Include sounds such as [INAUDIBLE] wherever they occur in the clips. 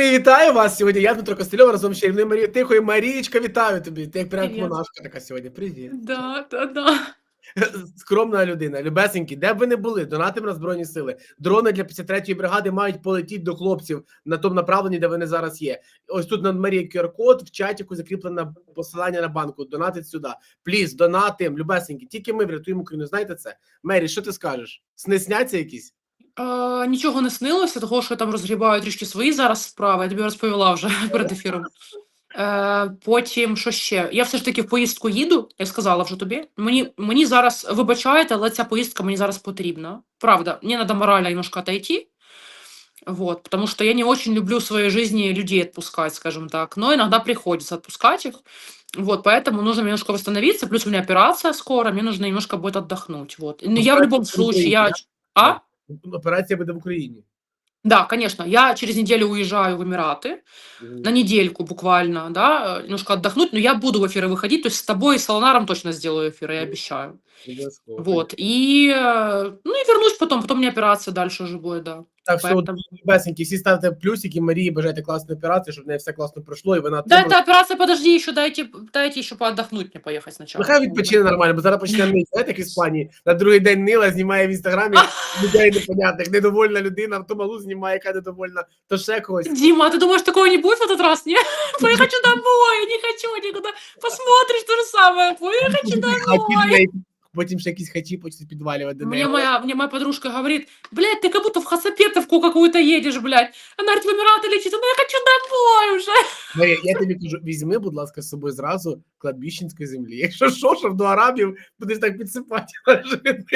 мої, вітаю вас сьогодні. Я Дмитро Костельов разом з чарівною Марією Тихою. Марічка, вітаю тобі. Ти як прям монашка така сьогодні. Привіт. Да, да, да. Скромна людина, любесенькі, де б ви не були, донатимо на Збройні Сили. Дрони для 53-ї бригади мають полетіти до хлопців на тому направленні, де вони зараз є. Ось тут на Марії QR-код, в чаті закріплено посилання на банку. Донатить сюди. Пліз, донатим, любесенькі. Тільки ми врятуємо Україну. Знаєте це? Мері, що ти скажеш? Сни сняться якісь? Е, нічого не снилося, того, що я там розгрібаю трішки свої зараз справи, я тобі розповіла вже [LAUGHS] перед ефіром. Е, потім, що ще? Я все ж таки в поїздку їду, я сказала вже тобі. Мені, мені зараз, вибачайте, але ця поїздка мені зараз потрібна. Правда, мені надо морально немножко отойти. Вот, потому что я не очень люблю в своей жизни людей отпускать, скажем так. Но иногда приходится отпускать их. Вот, поэтому нужно немножко восстановиться. Плюс у меня операция скоро, мне нужно немножко будет отдохнуть. Вот. Но я в любом случае, я... А? Операція буде в Україні. Да, конечно. Я через неделю уезжаю в Эмираты, на недельку буквально, да, э, немножко отдохнуть, но я буду в эфиры выходить, то есть с тобой и с Солонаром точно сделаю эфиры, я обещаю. Обов'язково. Вот, и, э, ну и вернусь потом, потом у меня операция дальше уже будет, да. Так що, Поэтому- любесенькі, всі ставте плюсики, Марії бажайте класної операції, щоб в неї все класно пройшло, і вона Да, отримала- это операция, подожди, еще дайте, дайте еще поотдохнуть мне поехать сначала. Нехай відпочине нормально, бо зараз почне нити. Знаєте, як в Іспанії. На другий день нила, знімає в інстаграмі людей непонятних, недовольна людина, то малу знімає, яка недовольна, то ще когось. Дима, а ты думаешь, такого не будет в этот раз? Нет? Я хочу домой, я не хочу никуда. Посмотришь то же самое. Ой, Я хочу Хаті домой. в неї, Потім ще якісь хаті почнуть підвалювати до неї. Мне моя, мне моя подружка говорит, блядь, ты как будто в Хацапетовку какую-то едешь, блядь. Она говорит, в Эмираты летит, ну я хочу домой уже. Марія, я тобі кажу, візьми, будь ласка, з собою зразу кладбищенської землі. Якщо що, щоб до арабів будеш так підсипати.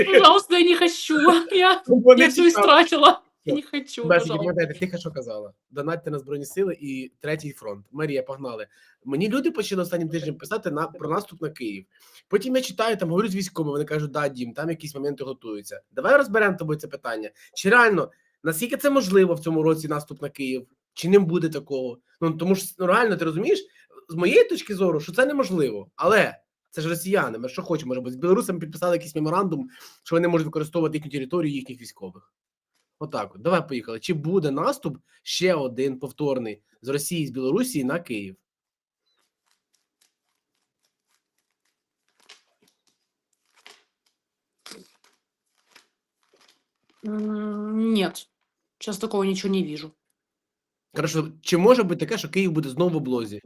Пожалуйста, я не хочу. Я, Вони я все цікаві. истратила. Я не хочу, Бесики, пам'ятаєте, тихо, що казала. Донатьте на Збройні Сили і третій фронт. Марія, погнали. Мені люди почали останнім тижнем писати на про наступ на Київ. Потім я читаю, там говорю з військовими, вони кажуть, да, дім, там якісь моменти готуються. Давай розберемо тобою це питання. Чи реально наскільки це можливо в цьому році наступ на Київ? Чи не буде такого? Ну тому ж ну, реально ти розумієш, з моєї точки зору, що це неможливо, але. Це ж росіяни, ми що хочемо, може, бо з білорусами підписали якийсь меморандум, що вони можуть використовувати їхню територію їхніх військових. Отак, от. давай поїхали. Чи буде наступ ще один повторний з Росії з Білорусі на Київ? Нет, сейчас такого ничего не вижу. Хорошо, чи може бути таке, що Київ буде знову в облозі?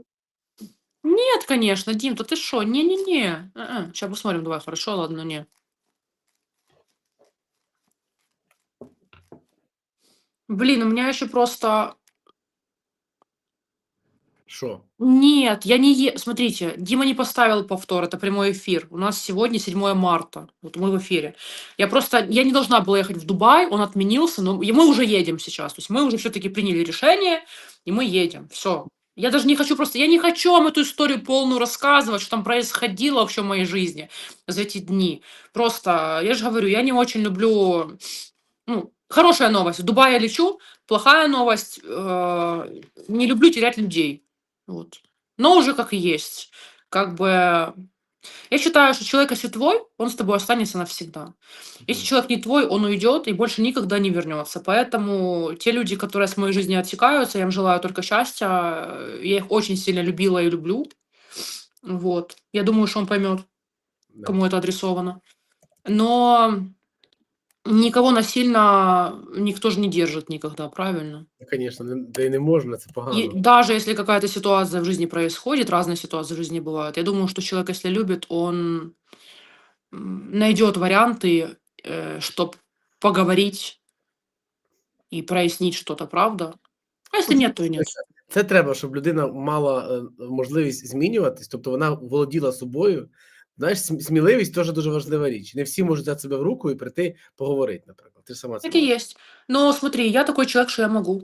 Нет, конечно, Дим, то ты что? Не-не-не. Сейчас посмотрим, давай, хорошо, ладно, не. Блин, у меня еще просто... Що? Нет, я не е... Смотрите, Дима не поставил повтор, это прямой эфир. У нас сегодня 7 марта, вот мы в эфире. Я просто, я не должна была ехать в Дубай, он отменился, но и мы уже едем сейчас. То есть мы уже все-таки приняли решение, и мы едем. Все. Я даже не хочу просто, я не хочу вам эту историю полную рассказывать, что там происходило вообще в моей жизни за эти дни. Просто, я же говорю, я не очень люблю, ну, хорошая новость, в Дубай я лечу, плохая новость, э, не люблю терять людей. Вот. Но уже как есть. Как бы... Я считаю, что человек, если твой, он с тобой останется навсегда. Если человек не твой, он уйдет и больше никогда не вернется. Поэтому те люди, которые с моей жизни отсекаются, я им желаю только счастья. Я их очень сильно любила и люблю. Вот. Я думаю, что он поймет, кому это адресовано. Но никого насильно никто же не держит никогда, правильно? Звісно, не, та й не можна, це погано. И даже если какая-то ситуация в жизни происходит, разные ситуации в жизни бывают, я думаю, что человек, если любит, он м, найдет варианты, чтобы поговорить и прояснить что-то, правда? А если нет, то и нет. Це треба, щоб людина мала е, можливість змінюватись, тобто вона володіла собою. Знаєш, сміливість теж дуже важлива річ. Не всі можуть взяти себе в руку і прийти поговорити, наприклад. Ти ж сама це Так можеш. есть. Но смотри, я такой человек, что я могу.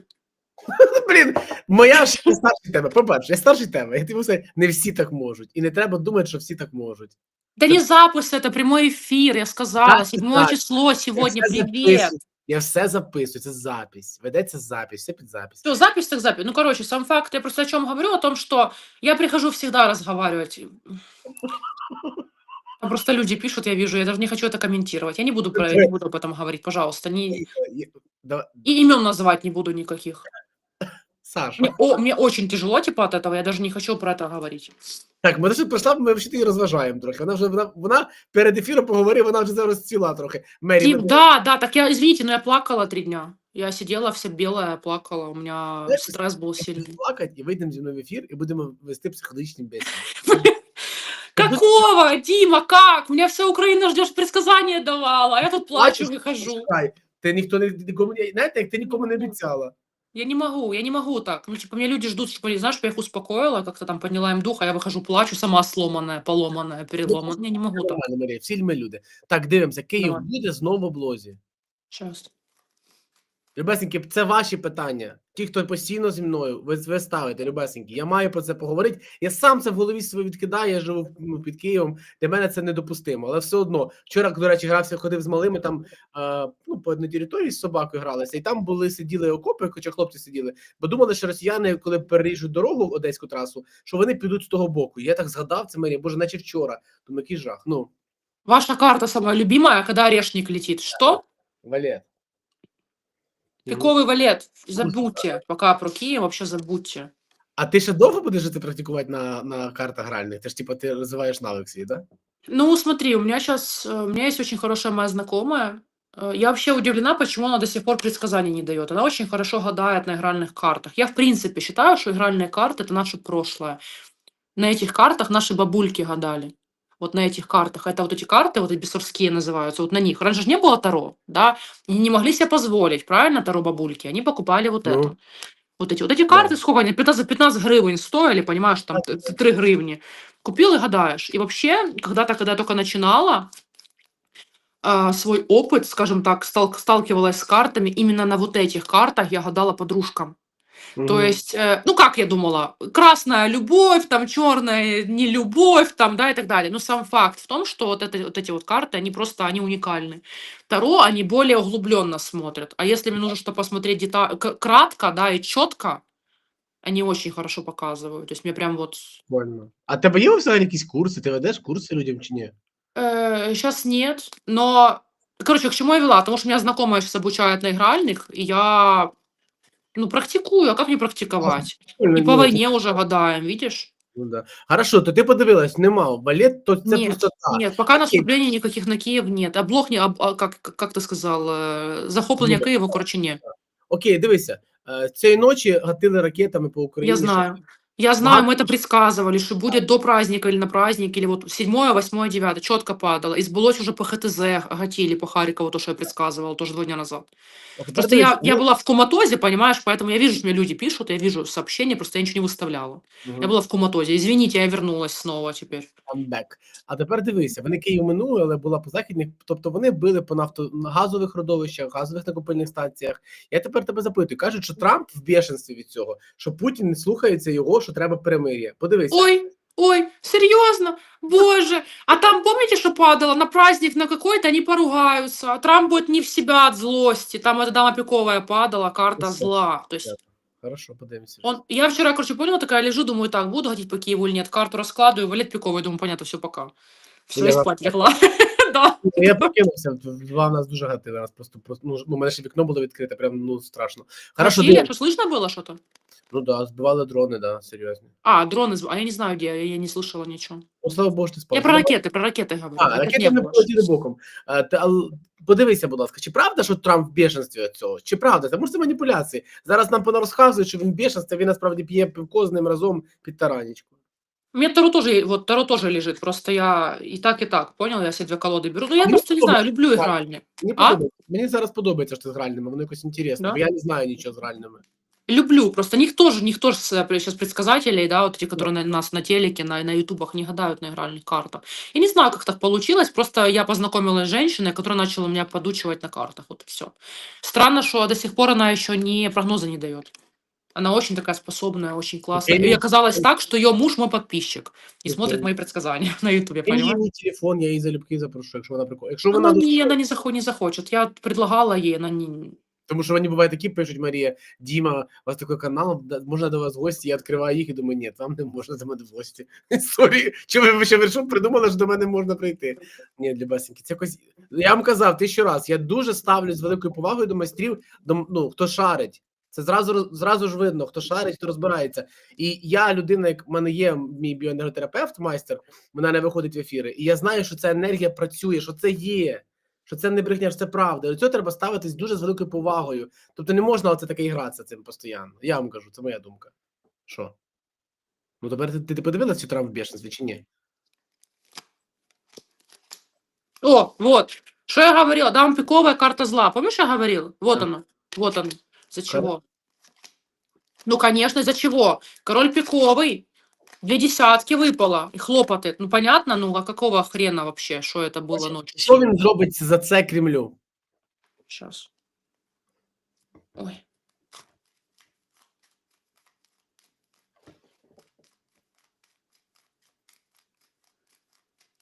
[LAUGHS] Блін, моя ж старший тебе. По-перше, я старший тебе. Я тобі все, не всі так можуть. І не треба думати, що всі так можуть. Да не запуск, это прямой эфир, я сказала. Седьмое число Я сегодня, привет. Я все записую, це запись. Ведеться запись, все під запись. Все, запись так запись. Ну, короче, сам факт, я просто о чем говорю, о том, что я прихожу всегда разговаривать. [LAUGHS] Там Просто люди пишут, я вижу, я даже не хочу это комментировать. Я не буду про не буду об этом говорить, пожалуйста. Не, Я- да- и имен называть не буду никаких. Саша. Мне, о, мне очень тяжело, типа, от этого, я даже не хочу про это говорить. Так, ми тут прийшла, ми взагалі її розважаємо трохи. Вона вже вона, вона перед ефіром поговорила, вона вже зараз ціла трохи. Мері, Тим, ми- да, да, так я, извините, но я плакала три дня. Я сидела вся белая, плакала, у меня Знаешь, стресс был сильный. плакати і вийдемо зі мною в ефір і будемо вести психологічні бесіди. [LAUGHS] Какого, Дима, как? Меня вся Украина ждешь, предсказания давала, а я тут плачу, Плачеш? выхожу. Чекай, ти ніхто не нікому не знаєте, як ти нікому не обіцяла. Я не могу, я не могу так. Ну, типа, меня люди ждут, чтобы, знаешь, чтобы я их успокоила, как-то там подняла им дух, а я выхожу, плачу, сама сломанная, поломанная, переломанная. Я не могу так. Нормально, Марія, всі ми люди. Так, дивимося, Київ Давай. буде знову в блозі. Сейчас. Любесеньки, це ваші питання. Ті, хто постійно зі мною, ви, ви ставите, Любесеньки. Я маю про це поговорити. Я сам це в голові своїй відкидаю, я живу ну, під Києвом. Для мене це недопустимо. Але все одно, вчора, до речі, грався, ходив з малими там е, ну, по одній території з собакою гралися, і там були сиділи окопи, хоча хлопці сиділи, бо думали, що росіяни, коли переріжуть дорогу одеську трасу, що вони підуть з того боку. Я так згадав це мені, боже, наче вчора. Думаю, який жах. Ну, Ваша карта самая любимая, когда орешник летит. Что? валет. Пиковый валет. Забудьте. Пока про Киев вообще забудьте. А ти ще довго будеш жити практикувати на, на картах гральних? Ти ж типу ти розвиваєш навик свій, да? Ну, смотри, у меня сейчас, у меня есть очень хорошая моя знакомая. Э, Я вообще удивлена, почему она до сих пор предсказаний не дает. Она очень хорошо гадает на игральных картах. Я, в принципе, считаю, что игральные карты – это наше прошлое. На этих картах наши бабульки гадали. Вот на этих картах. Это вот эти карты, вот эти бесовские называются, вот на них. Раньше же не было Таро, да? И не могли себе позволить, правильно, Таро бабульки? Они покупали вот Ну. это. Вот эти, вот эти карты, сколько они, 15, 15 гривен стоили, понимаешь, там т- т- 3 гривни. Купил и гадаешь. И вообще, когда-то, когда я только начинала а, свой опыт, скажем так, стал, сталкивалась с картами, именно на вот этих картах я гадала подружкам. То Мгм. есть, э, ну как я думала, красная любовь, там черная не любовь, там, да, и так далее. Но сам факт в том, что вот, это, вот эти вот карты, они просто, они уникальны. Таро, они более углубленно смотрят. А если мне нужно что посмотреть дета- к- кратко, да, и четко, они очень хорошо показывают. То есть мне прям вот... Прикольно. А в тебе є взагалі якісь курси? Ти ведеш курси людям чи ні? сейчас нет, но... Короче, к чему я вела? Потому что меня знакомая сейчас обучает на игральных, и я, ну, практикую. А как не практиковать? Прикольно, И по ні, войне уже гадаем, видишь? Ну, да. Хорошо, то ти подивилась, нема. Балет, то це Нет, просто так. Нет, пока наступлений никаких на Киев нет. Облог не, об- а как, как ты сказал, э, захоплення Києва, короче, нет. Окей, дивися. е, Цієї ночі гатили ракетами по Україні. Я знаю. Я знаю, Багато- мы это предсказывали, что будет до праздника или на праздник, или вот 7, 8, 9, четко падало. И сбылось уже по ХТЗ, гатили по Харькову, то, что я предсказывала тоже два дня назад. А тепер Просто дивись, я, я ну, была в коматозе, понимаешь, поэтому я вижу, что мне люди пишут, я вижу сообщения, просто я ничего не выставляла. мгм, Я была в коматозе. Извините, я вернулась снова теперь. I'm back. А тепер дивися, вони Київ минули, але була по західних, тобто вони били по нафто на газових родовищах, газових накопильних станціях. Я тепер тебе запитую. Кажуть, що Трамп в бешенстві від цього, що Путін не слухається його, що треба перемир'я. Подивися. Ой, ой, серьезно? Боже. А там, помните, что падало? На праздник на какой-то они поругаются. А Трамп будет не в себя от злости. Там эта дама пиковая падала, карта Всё. зла. То есть Хорошо, подивимося. он, я вчера, короче, поняла, такая лежу, думаю, так, буду ходить по Киеву или нет, карту раскладываю, валет пиковый, думаю, понятно, все, пока. Все, Я и вас- спать легла. [LAUGHS] Да. Ну, Я прокинувся, два нас дуже гатили. Нас просто, просто ну, ну, у мене ще вікно було відкрите, прям ну страшно. Хорошо, Насилие, дивись. что слышно было что-то? Ну да, збивали дрони, да, серйозно. А, дроны, сб- а я не знаю, где, я, я не слышала ничего. Ну, слава Богу, що ти спав. Я про ракеты, про ракеты говорю. А, ракет ракети не не было. полетіли боком. А, та, ал- подивися, будь ласка, чи правда, що Трамп в бешенстві від цього? Чи правда? Це може це маніпуляції. Зараз нам понарозказують, що він в бешенстві, він насправді п'є пивко з ним разом під таранічку. У меня Таро тоже, е- вот Таро тоже лежит, просто я и так, и так, понял, я себе две колоды беру. Ну, я Ну, просто не добре. знаю, люблю Так. игральные. Мені А? подобається. Мені зараз подобається, що ти з гральними, воно якось інтересно, Да? бо я не знаю нічого з гральними. Люблю, просто никто же, никто же сейчас предсказателей, да, вот эти, которые на, нас на телеке, на, на ютубах не гадают на игральных картах. Я не знаю, как так получилось, просто я познакомилась с женщиной, которая начала меня подучивать на картах, вот и все. Странно, что до сих пор она еще не прогнозы не дает. Она очень такая способная, очень классная. И оказалось так, что ее муж мой подписчик и смотрит мои предсказания [LAUGHS] на ютубе, Я її понимаешь? мій телефон, я її залюбки запрошу, якщо вона прикольна. Якщо Она, вона не, достойна. она не, захо- не захочет. Я предлагала ей, она не... Тому що вони бувають такі, пишуть Марія, Діма, у вас такий канал, можна до вас в гості, я відкриваю їх і думаю, ні, вам не можна до мене в гості. [LAUGHS] Сорі, чи ви ще вирішив, придумали, що до мене можна прийти? Ні, для басеньки, це якось. Я вам казав тисячу раз, я дуже ставлю з великою повагою до майстрів, до, ну, хто шарить. Це зразу зразу ж видно, хто шарить, хто розбирається. І я людина, як в мене є мій біоенерготерапевт, майстер, вона не виходить в ефіри. І я знаю, що ця енергія працює, що це є, що це не брехня, що це правда. До цього треба ставитись дуже з великою повагою. Тобто не можна оце таке гратися цим постійно. Я вам кажу, це моя думка. Що? Ну тепер ти, ти, ти подивилась цю травму бешенстві чи ні? О, вот. Что я говорила? Дама пиковая карта зла. Помнишь, я говорил? Вот оно. Вот оно. За чего? Ну, конечно, из-за чего? Король пиковый. Две десятки выпало. И хлопоты. Ну, понятно? Ну, а какого хрена вообще, что это было ночью? Що він зробить за це Кремлю? Сейчас. Ой.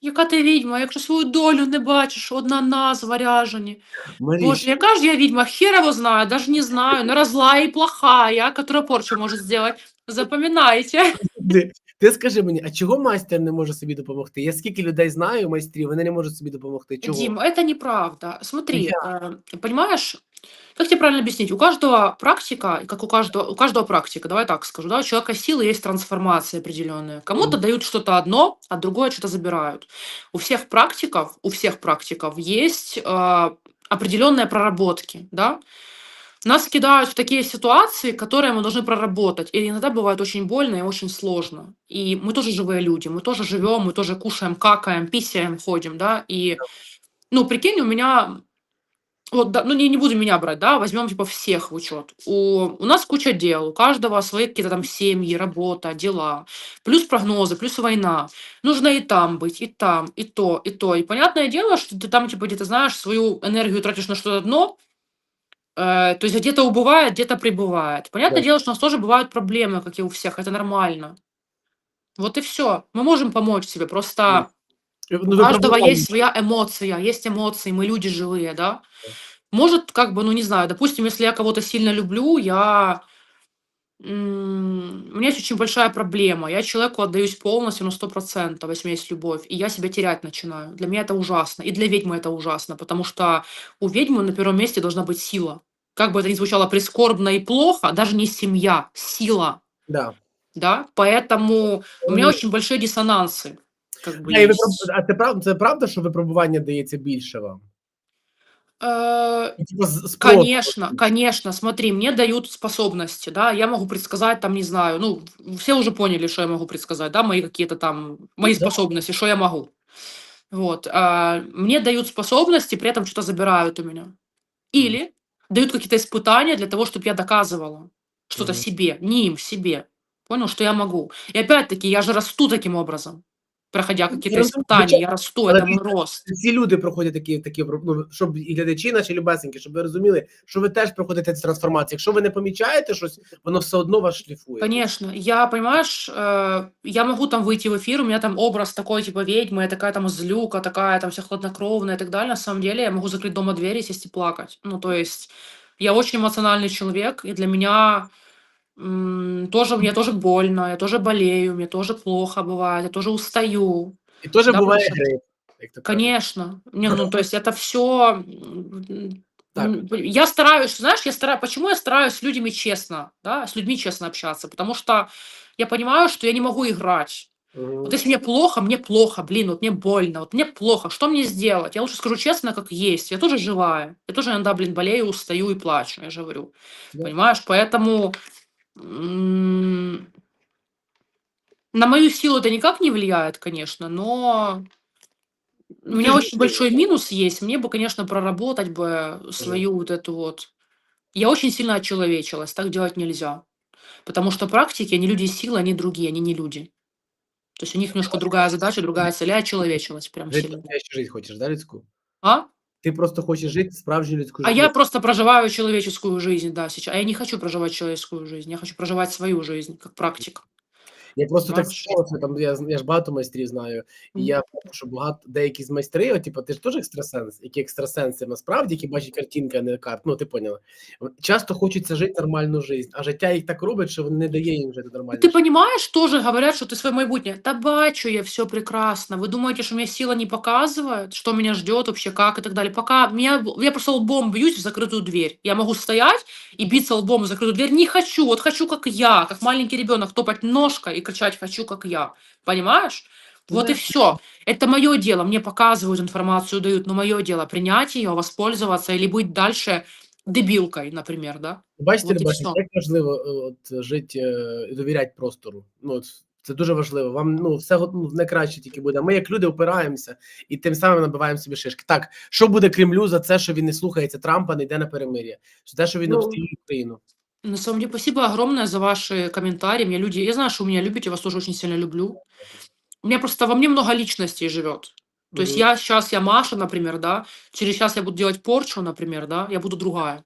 Яка ти відьма, якщо свою долю не бачиш, одна назва ряжені. Марі... Боже, яка ж я відьма? хер его знаю, даже не знаю, но разлая и плохая, которая порчу может сделать. Запоминайте. ти, ти скажи мені, а чого майстер не може собі допомогти? Я скільки людей знаю, майстрів, вони не можуть собі допомогти. Чого? Дима, это неправда. Смотри, э, понимаешь, как тебе правильно объяснить? У каждого практика, как у каждого, у каждого практика, давай так скажу, да, у человека силы есть трансформация определенная. Кому-то Мгм. дают что-то одно, а другое что-то забирают. У всех практиков, у всех практиков есть э, определенные проработки, да. Нас кидают в такие ситуации, которые мы должны проработать. И иногда бывает очень больно и очень сложно. И мы тоже живые люди, мы тоже живем, мы тоже кушаем, какаем, писаем, ходим, да. И, ну, прикинь, у меня вот, да, ну не, не будем меня брать, да, возьмем типа всех в учет. У, у нас куча дел, у каждого свои какие-то там семьи, работа, дела, плюс прогнозы, плюс война. Нужно и там быть, и там, и то, и то. И понятное дело, что ты там типа где-то знаешь, свою энергию тратишь на что-то одно, э, то есть где-то убывает, где-то прибывает. Понятное Да. дело, что у нас тоже бывают проблемы, как и у всех, это нормально. Вот и все. Мы можем помочь себе, просто Ну, у каждого випробування. есть своя эмоция, есть эмоции, мы люди живые, да. Может, как бы, ну не знаю, допустим, если я кого-то сильно люблю, я... м, У меня есть очень большая проблема. Я человеку отдаюсь полностью на 100%, если у меня есть любовь, и я себя терять начинаю. Для меня это ужасно, и для ведьмы это ужасно, потому что у ведьмы на первом месте должна быть сила. Как бы это ни звучало прискорбно и плохо, даже не семья, сила, Да. да. Поэтому у меня Мгм. очень большие диссонансы. Как бы А, і есть. випроб- а це правда, це правда, що випробування дається більше вам? Э, Типа. Конечно, конечно, смотри, мне дают способности, да, я могу предсказать, там, не знаю, ну, все уже поняли, что я могу предсказать, да, мои какие-то там, мои Да. способности, что я могу. Вот, а, мне дают способности, при этом что-то забирают у меня. Или дают какие-то испытания для того, чтобы я доказывала что-то Мгм. себе, не им, себе. Понял, что я могу. И опять-таки, я же расту таким образом. Проходя какие-то разумею, испытания, звичайно, я расту, але это мой ти- рост. Всі люди проходять такі, такі ну, щоб і глядачі наші любесенькі, щоб ви розуміли, що ви теж проходите ці трансформації. Якщо ви не помічаєте щось, воно все одно вас шліфує. Конечно, я, понимаешь, э, я могу там выйти в эфир, у меня там образ такой, типа, ведьмы, я такая там злюка, такая там вся хладнокровная и так далее. На самом деле я могу закрыть дома двери, сесть и плакать. Ну, то есть я очень эмоциональный человек, и для меня м, тоже, мне тоже больно, я тоже болею, мне тоже плохо бывает, я тоже устаю. І теж Да, потому грейп. Як то кажуть. Конечно. Не, ну, то есть это все... Так. Я стараюсь, знаешь, я стараюсь, почему я стараюсь с людьми честно, да, с людьми честно общаться, потому что я понимаю, что я не могу играть. Мгм. Вот если мне плохо, мне плохо, блин, вот мне больно, вот мне плохо, что мне сделать? Я лучше скажу честно, как есть. Я тоже живая. Я тоже иногда, блин, болею, устаю и плачу, я же говорю. Да. Понимаешь? Поэтому м, на мою силу это никак не влияет, конечно, но у меня очень большой минус есть. Мне бы, конечно, проработать бы свою вот эту вот... Я очень сильно очеловечилась, так делать нельзя. Потому что практики, они люди силы, они другие, они не люди. То есть у них немножко другая задача, другая цель, я очеловечилась прям Жити сильно. настоящу життя хочеш, да, людську? А? Ти просто хочеш жити справжню людську А я просто проживаю человеческую жизнь, да, сейчас. А я не хочу проживать человеческую жизнь, я хочу проживать свою жизнь, как практик. Я просто так Бачиш? сказав, що там я, я ж багато майстрів знаю, і Мгм. я бачу, що багато деякі з майстри, от, типу, ти ж теж екстрасенс, які екстрасенси насправді, які бачать картинки, а не карт. Ну, ти поняла. Часто хочеться жити нормальну життя, а життя їх так робить, що не дає їм жити нормально. Ты понимаешь, тоже говорят, что ты свое майбутнее. Да бачу я все прекрасно. Вы думаете, что меня сила не показывает, что меня ждет вообще, как и так далее. Пока меня, я просто лбом бьюсь в закрытую дверь. Я могу стоять и биться лбом в закрытую дверь. Не хочу, вот хочу, как я, как маленький ребенок, топать ножкой и кричать «хочу, как я». Понимаешь? Вот Да. и все. Это мое дело. Мне показывают информацию, дают, но мое дело принять ее, воспользоваться или быть дальше дебилкой, например, да? Бачите, От не і бачите, всьо. як важливо е, от, жити е, і довіряти простору. Ну, от, це дуже важливо. Вам ну, все го- ну, не краще тільки буде. Ми, як люди, опираємося і тим самим набиваємо собі шишки. Так, що буде Кремлю за це, що він не слухається Трампа, не йде на перемир'я? За те, що він Ну, обстрілює Україну? На самом деле, спасибо огромное за ваши комментарии. Меня люди, я знаю, что вы меня любите, я вас тоже очень сильно люблю. У меня просто во мне много личностей живет. То есть Мгм. я сейчас, я Маша, например, да, через час я буду делать порчу, например, да, я буду другая.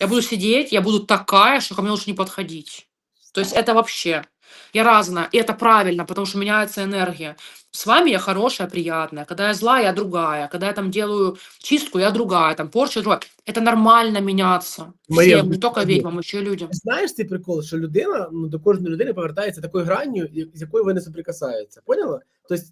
Я буду сидеть, я буду такая, что ко мне лучше не подходить. То есть это вообще, я разная, и это правильно, потому что меняется энергия. С вами я хорошая, приятная. Когда я злая, я другая. Когда я там делаю чистку, я другая. Там порча, другая. Это нормально меняться. Моя Всем, не только любовь. ведьмам, еще и людям. Ти знаєш цей прикол, що людина ну, до кожної людини повертається такою гранню, і- з якою вони соприкасаються. Поняла? Тобто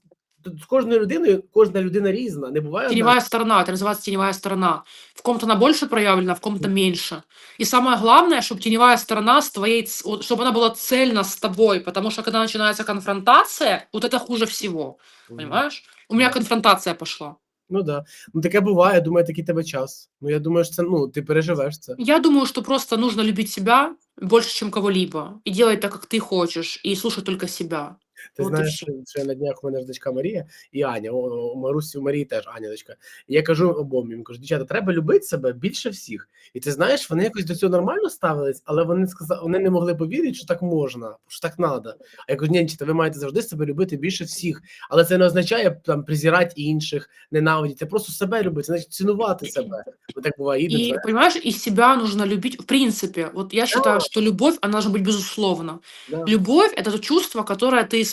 тут з кожною людиною кожна людина різна. Не буває одна. Теневая сторона, это называется теневая сторона. В ком-то она больше проявлена, в ком-то меньше. И самое главное, чтобы теневая сторона с твоей, чтобы она была цельна с тобой, потому что когда начинается конфронтация, вот это хуже всего, Мгм. понимаешь? У меня Да. конфронтация пошла. Ну да. Ну таке буває. Думаю, такий тебе час. Ну я думаю, що це ну ти переживеш це. Я думаю, что просто нужно любить себя больше, чем кого-либо, и делать так, как ты хочешь, и слушать только себя. Ти От і знаєш, все. що, що на днях у мене ж дочка Марія і Аня. О, о, у Марусі у Марії теж Аня дочка. І я кажу обом їм, кажу, дівчата, треба любити себе більше всіх. І ти знаєш, вони якось до цього нормально ставились, але вони сказали, вони не могли повірити, що так можна, що так треба. А я кажу, ні, дівчата, ви маєте завжди себе любити більше всіх. Але це не означає там презирати інших, ненавидіти. Це просто себе любити, це значить цінувати себе. Бо так буває, їде И, понимаешь, и себя нужно любить. В принципе, вот я считаю, что любовь, она должна быть безусловно. да. Любовь – это то чувство, которое ты испытываешь,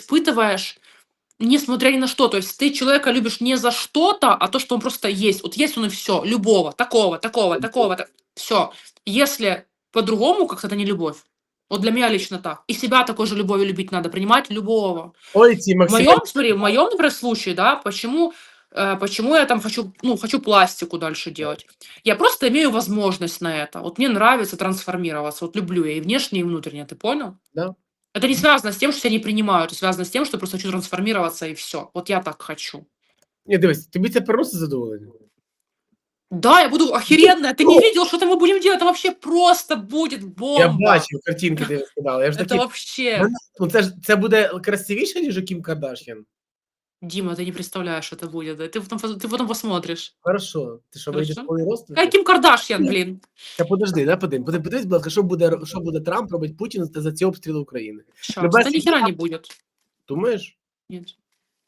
Несмотря ни на что. То есть ты человека любишь не за что-то, а то, что он просто есть. Вот есть он и все. Любого, такого, такого, такого. Все. Если по-другому, как это не любовь. Вот для меня лично так. И себя такой же любовью любить надо, принимать любого. Ой, ці В Максим. моем, смотри, в моем, например, случае, да, почему, э, почему я там хочу, ну, хочу пластику дальше делать. Я просто имею возможность на это. Вот мне нравится трансформироваться, вот люблю я и внешне, и внутренне, ты понял? Да. Это не связано с тем, что я не принимаю, это связано с тем, что я просто хочу трансформироваться и все. Вот я так хочу. Ні, дивись, тобі це приносить задоволення. Да, я буду охеренная. Ты не видел, что там мы будем делать? Это вообще просто будет бомба. Я бачив картинки, ти скидала. Я ж Это такий, вообще... ну це ж це буде красивіше, ніж Кім Кардашян. Дима, ты не представляешь, что это будет. да. Ты потом, пос- ты потом посмотришь. Хорошо. Ти що вийдеш Хорошо. повний рост? Какая Ким Кардашьян, блин. Та подожди, да, подивись, подивись, подивись, будь ласка, що буде, що буде Трамп робить Путін за ці обстріли України. Сейчас. Любая Да ни хера не будет. Думаєш? Нет.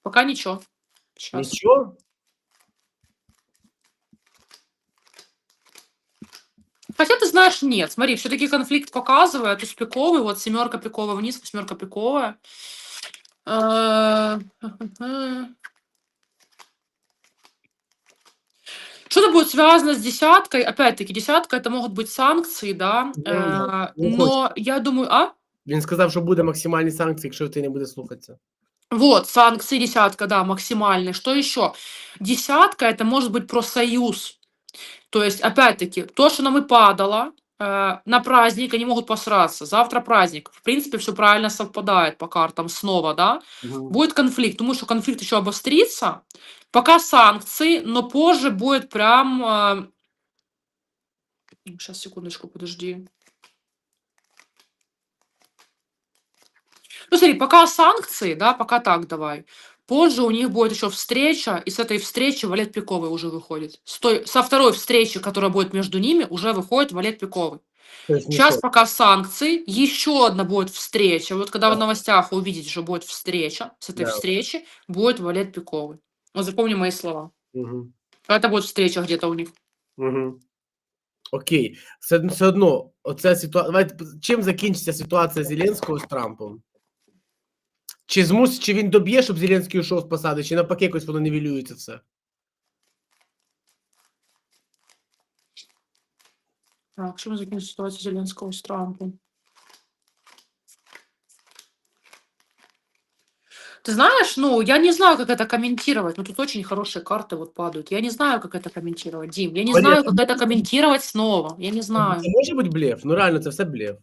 Пока ничего. Сейчас. Нічого? Хотя ты знаешь, нет. Смотри, все-таки конфликт показывает. Туз пиковый, вот семерка пиковая вниз, восьмерка пиковая. Э, Что-то [LAUGHS] будет связано с десяткой. Опять-таки, десятка это могут быть санкции, да. Ну да. Э, Ну, Но я думаю, а? Він сказав, що буде максимальні санкції, якщо ти не буде слухатися. Вот, санкции десятка, да, максимальные. Что еще? Десятка это может быть профсоюз. То есть, опять-таки, то, что нам и падало, э, на праздник они могут посраться. Завтра праздник. В принципе, все правильно совпадает по картам снова, да. Будет конфликт. Думаю, что конфликт еще обострится. Пока санкции, но позже будет прям... Сейчас, секундочку, подожди. Ну, смотри, пока санкции, да, пока так давай. Позже у них будет еще встреча, и с этой встречи Валет Пиковый уже выходит. С той- со второй встречи, которая будет между ними, уже выходит Валет Пиковый. Тобто, Сейчас нічого. пока санкции, еще одна будет встреча. Вот когда Да. в новостях увидите, что будет встреча, с этой Да. встречи будет Валет Пиковый. Вот запомни мои слова. Мгм. Это будет встреча где-то у них. Угу. Окей. Все, все одно, оця ситуація. Давайте, чим закінчиться ситуація Зеленського з Трампом? Чи змус, чи він доб'є, щоб Зеленський ушов з посади, чи навпаки якось воно нівелюється все. Так, чем закинуть ситуацию Зеленского с Трампом? Ты знаешь, ну, я не знаю, как это комментировать, но тут очень хорошие карты вот падают. Я не знаю, как это комментировать, Дим. Я не Понятно. знаю, как это комментировать снова. Я не знаю. Це може бути блеф? Ну реально, це все блеф.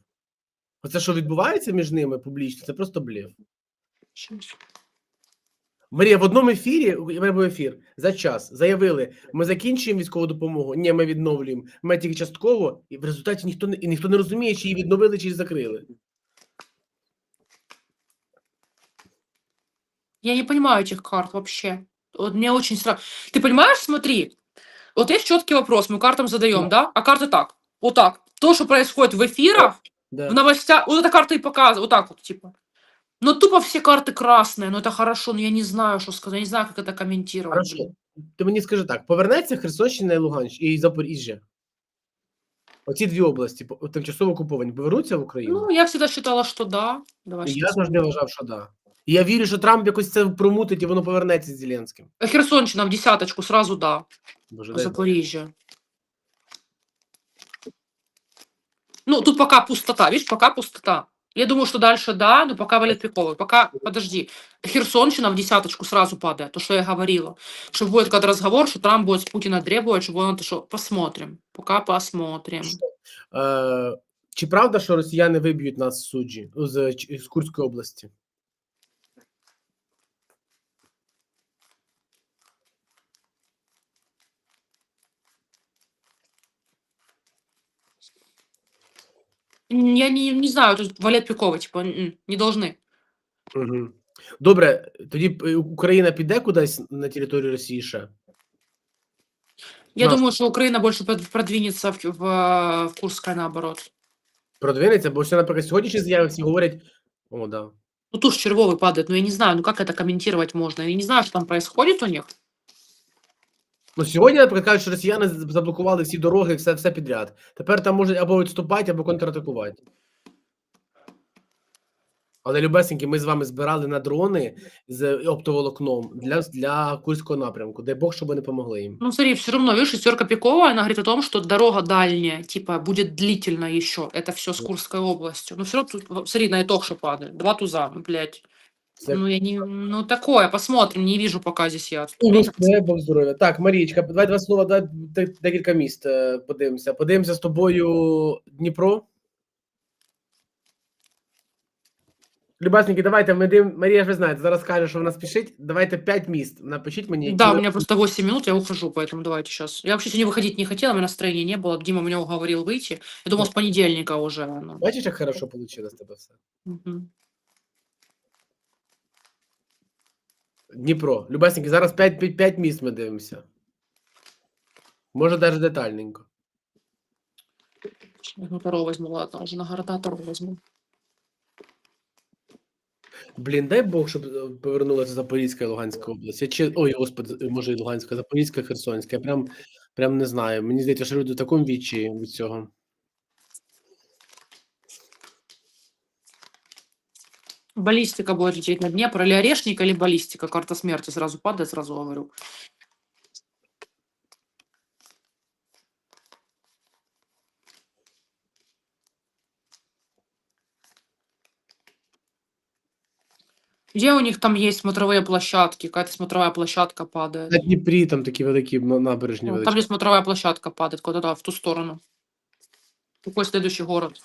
Оце, що відбувається між ними публічно, це просто блеф. Щас. Марія, в одному ефірі, у мене був ефір за час, заявили, ми закінчуємо військову допомогу. Ні, ми відновлюємо. Ми тільки частково, і в результаті ніхто не і ніхто не розуміє, чи її відновили, чи її закрили. Я не понимаю этих карт вообще. Вот мне очень страшно. Ты понимаешь, смотри, вот есть четкий вопрос, мы картам задаем, да? А карты так, вот так. То, что происходит в эфирах, Да. в новостях, вот эта карта и показывает, вот так вот, типа. Но тупо все карты красные, ну это хорошо, но я не знаю, что сказать, я не знаю, как это комментировать. Хорошо. блин. Ти мені скажи так: повернеться Херсонщина і Луганщина і Запоріжжя. Оці дві області по- тимчасово окуповані повернуться в Україну. Ну, я всегда считала, что да. Давай І щас я завжди вважав, що да. І я вірю, що Трамп якось це промутить і воно повернеться з Зеленським. А Херсонщина в десяточку, сразу да. Боже, дай Бог. Запоріжжя. Ну, тут пока пустота, видишь, пока пустота. Я думаю, что дальше да, но пока валет пиковый. Пока, подожди, Херсонщина в десяточку сразу падает, то, что я говорила. Что будет когда разговор, что Трамп будет с Путина требовать, чтобы он это что, посмотрим. Пока посмотрим. Е, чи правда, що росіяни виб'ють нас з суджі з, Ч- з Курської області? Я не, не знаю, тут валет пиковый, типа, м-м, не должны. Угу. Добре, тоді е, Україна піде кудись на територію Росії ще? Я Нас- думаю, что Украина больше под- продвинется в, в, э, в Курское наоборот. Продвинеться, бо ще, наприклад, сьогоднішні заяви всі говорять: о, да. Ну, туз червовый падает, но я не знаю, ну как это комментировать можно? Я не знаю, что там происходит у них. Ну, сьогодні, наприклад, кажуть, що росіяни заблокували всі дороги, все, все підряд. Тепер там можуть або відступати, або контратакувати. Але, любесеньки, ми з вами збирали на дрони з оптоволокном для, для Курського напрямку. Дай Бог, щоб не помогли їм. Ну, смотри, все равно, видишь, шестерка пиковая, она говорит о том, что дорога дальняя, типа, будет длительно еще. Это все с Да. Курской областью. Ну, все равно, тут, смотри, на итог, что падает. Два туза, ну, блядь. Це Ну, я не, ну, такое, посмотрим, не вижу пока здесь я. Ну, дай Бог здоров'я. Так, Марієчка, давай два слова, дай де- декілька міст е, подивимося. Подивимося з тобою Дніпро. Любасники, давайте ми дивимо. Марія ж ви знаєте, зараз каже, що вона спішить. Давайте п'ять міст. Напишіть мені. які Да, ви- у меня просто 8 минут, я ухожу, поэтому давайте сейчас. Я вообще сегодня выходить не хотела, у меня настроения не было. Дима меня уговорил выйти. Я думал, с понедельника уже. ну. Бачиш, як хорошо вийшло з тебе все. Мгм. Дніпро. Любасники, зараз 5, 5, 5 міст ми дивимося. Може, навіть детальненько. Таро возьму, ладно, уже на города Таро возьму. Блін, дай Бог, щоб е, повернулася Запорізька і Луганська область. Я чи... Ой, господи, може, і Луганська, Запорізька, Херсонська. Я прям, прям не знаю. Мені здається, що люди в такому вічі від цього. Баллистика будет лететь на Днепр, или орешник, или баллистика. Карта смерти сразу падает, сразу говорю. Где у них там есть смотровые площадки? Какая-то смотровая площадка падает. На Дніпрі там такі великі на- набережні Ну. Там, где смотровая площадка падает, куда-то в ту сторону. Какой следующий город?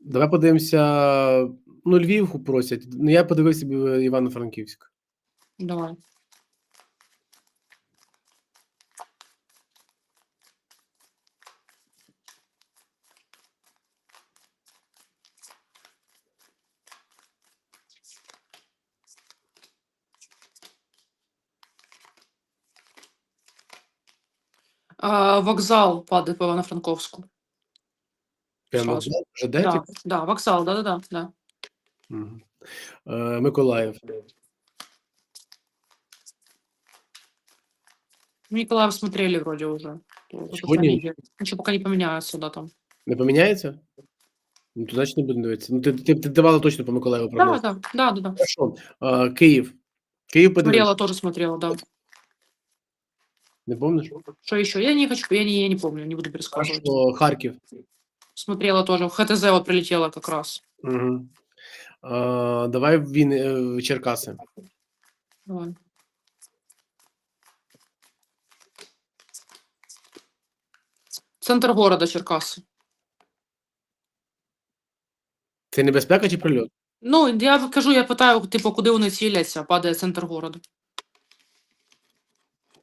Давай подивимося. Ну, Львів просять. Ну, я подивився б е, Івано-Франківськ. Давай. А, вокзал падает по Ивано-Франковску. Прямо Сразу. вже де? Да, да, вокзал, да. Мгм. Е, Миколаїв. Николаев смотрели вроде уже. Сегодня? фамилия. Пока не поменяется, да, там. Не поміняється? Ну, то значить не будемо дивитися. Ну, ти, ти, ти давала точно по Миколаєву Да, прогноз. да, да, да, да. Хорошо. А, Київ. Київ подивився. Смотрела, тоже смотрела, да. Не помниш? Что еще? Я не хочу, я не, я не помню, не буду пересказывать. Хорошо. Харків. Смотрела тоже. В ХТЗ вот прилетела как раз. Угу. А, давай він е, Черкаси. Давай. Центр города Черкасы. Це небезпека чи прильот? Ну, я кажу, я питаю, типу, куди вони ціляться, падає центр города.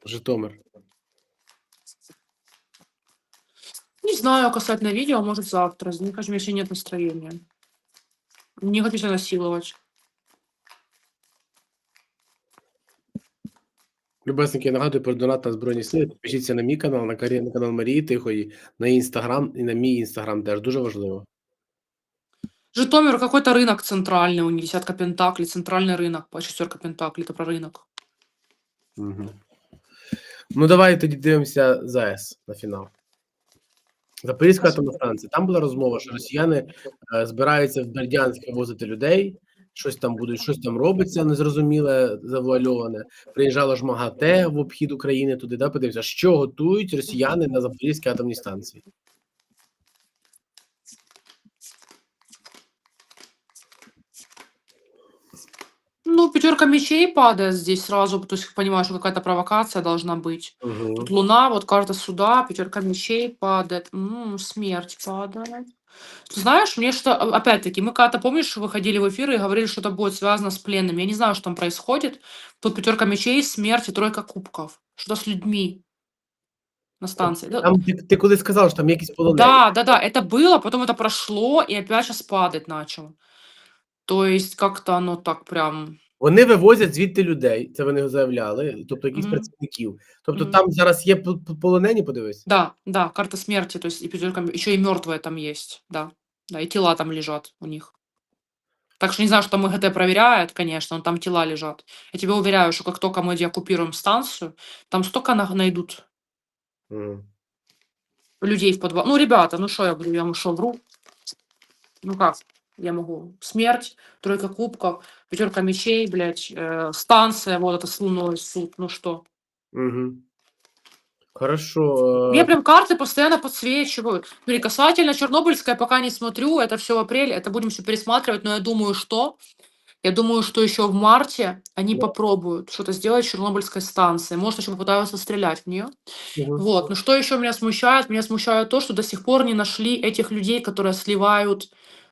Житомир. Не знаю касательно видео, может завтра. Мне кажется, у меня еще нет настроения. Не хочу себя насиловать. Любесники, я нагадую про донат на Збройні Сили. Підпишіться на мій канал, на, карі- на канал Марії Тихої, на її інстаграм і на мій інстаграм теж дуже важливо. Житомир какой-то рынок центральный, у них десятка пентаклей, центральный рынок, по шестерка пентаклей, это про рынок. Угу. Ну, давай тоді дивимося ЗАЕС на фінал. Запорізька атомна станція. Там була розмова, що росіяни е, збираються в Бердянськ вивозити людей, щось там будуть, щось там робиться незрозуміле, завуальоване. Приїжджало ж МАГАТЕ в обхід України туди, да, подивився, що готують росіяни на Запорізькій атомній станції. Ну, пятерка мечей падает здесь сразу, то есть понимаю, что какая-то провокация должна быть. Угу. Тут луна, вот карта суда, пятерка мечей падает, м, смерть падает. Ты знаешь, мне что, а- опять-таки, мы когда-то, помнишь, выходили в эфир и говорили, что это будет связано с пленными. Я не знаю, что там происходит. Тут пятерка мечей, смерть и тройка кубков. Что с людьми на станции. Да, Там ти, ти коли сказав, що там якісь полонені. да, да, да, это было, потом это прошло, и опять сейчас падать начало. То есть как-то оно так прям... Вони вивозять звідти людей, це вони заявляли, тобто якісь Мгм. працівників. Тобто Мгм. там зараз є полонені, подивись. Да, да, карта смерти, то есть и пятерка, еще и мертвые там есть, да. Да, и тела там лежат у них. Так что не знаю, что там МГТ проверяет, конечно, но там тела лежат. Я тебе уверяю, что как только мы деоккупируем станцию, там столько на- найдут Мгм. людей в подвал. Ну, ребята, ну что я буду, я вам что, вру? Ну как? Я могу. Смерть, тройка кубков, пятерка мечей, блядь, э, станция, вот это с луной, суд, ну что? Мгм. Хорошо. Мне е, прям карты постоянно подсвечивают. Смотри, касательно Чернобыльской, пока не смотрю, это все в апреле, это будем все пересматривать, но я думаю, что я думаю, что еще в марте они Да. попробуют что-то сделать с Чернобыльской станцией. Может, еще попытаются стрелять в нее. мгм. Вот. Но что еще меня смущает? Меня смущает то, что до сих пор не нашли этих людей, которые сливают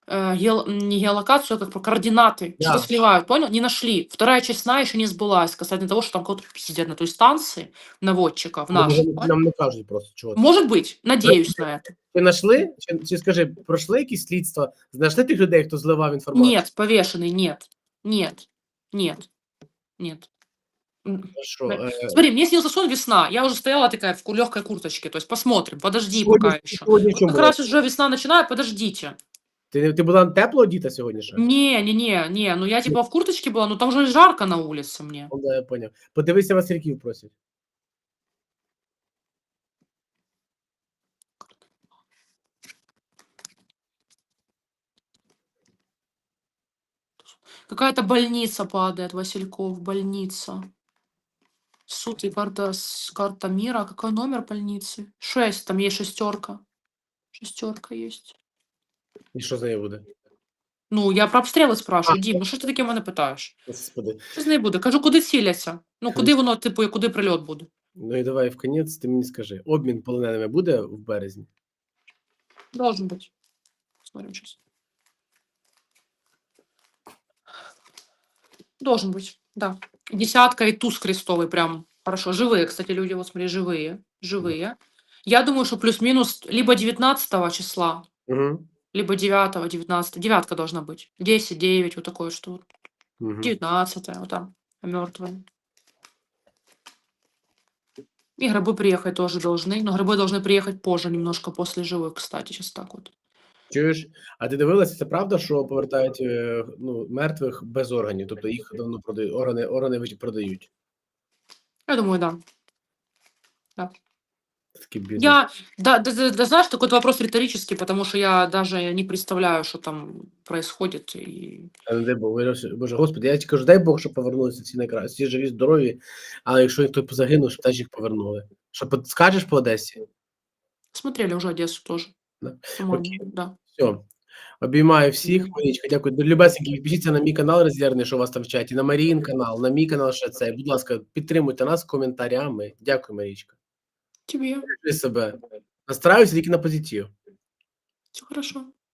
э, гео- не геолокацию, а как про координаты. Да. Что-то сливают, понял? Не нашли. Вторая часть сна еще не сбылась касательно того, что там кого-то пиздят на той станции, наводчиков Вони наших. нам- понял? Нам не кажуть просто чого. це. Может быть, надеюсь на это. Ти знайшли? Чи, чи скажи, пройшли якісь слідства? Знайшли тих людей, хто зливав інформацію? Нет, повешенный, нет. Нет. Нет. Нет. М, Хорошо. е, Смотри, мне снился сон весна. Я уже стояла такая в легкой курточке. То есть посмотрим. Подожди сьогодні- пока еще. сьогодні в чому Как була? раз уже весна начинает, подождите. Ти, ти була тепло одіта сьогодні ще? Не, не, не, не, ну я типа в курточке была, но там уже жарко на улице мне. Ну, да, я поняв. Подивися, Васильків просять. Какая-то больница падает, Васильков, больница. Суд и карта, карта мира. Какой номер больницы? Шесть, там есть шестерка. Шестерка есть. І що за нею буде? Ну, я про обстріли спрашиваю. Дім, ну що ти таке мене питаєш? Господи. Що з нею буде? Кажу, куди ціляться? Ну, куди воно, типу, і куди прильот буде? Ну і давай в кінець, ти мені скажи. Обмін полоненими буде в березні? Должен быть. Смотрим сейчас. Должен быть, да. Десятка и туз крестовый прям. Хорошо. Живые, кстати, люди, вот смотри, живые. Живые. Я думаю, что плюс-минус либо 19 числа, Угу. либо 9, 19. Девятка должна быть. 10, 9, вот такое что. Угу. 19, вот там, мертвые. И гробы приехать тоже должны. Но гробы должны приехать позже, немножко после живых, кстати, сейчас так вот. Чуєш? А ти дивилася, це правда, що повертають е, ну, мертвих без органів? Тобто їх давно продають, органи, органи витя- продають. Я думаю, да. Я, да, да, да, да, знаешь, такой вопрос риторический, потому что я даже не представляю, что там происходит. И... Не дай Бог, Боже, Господи, я ті кажу, дай Бог, щоб повернулися всі найкраще, всі живі, здорові, а якщо хтось позагинув, щоб теж їх повернули. Що скажеш по Одесі? Смотрели уже Одессу тоже. Да. Окей. да. Все. Обіймаю всіх, Марічка, дякую. Любесенькі, підпишіться на мій канал резервний, що у вас там в чаті, на Маріїн канал, на мій канал ще цей. Будь ласка, підтримуйте нас коментарями. Дякую, Марічка. Тебе. Себе. Настраюся тільки на позитив. Все хорошо.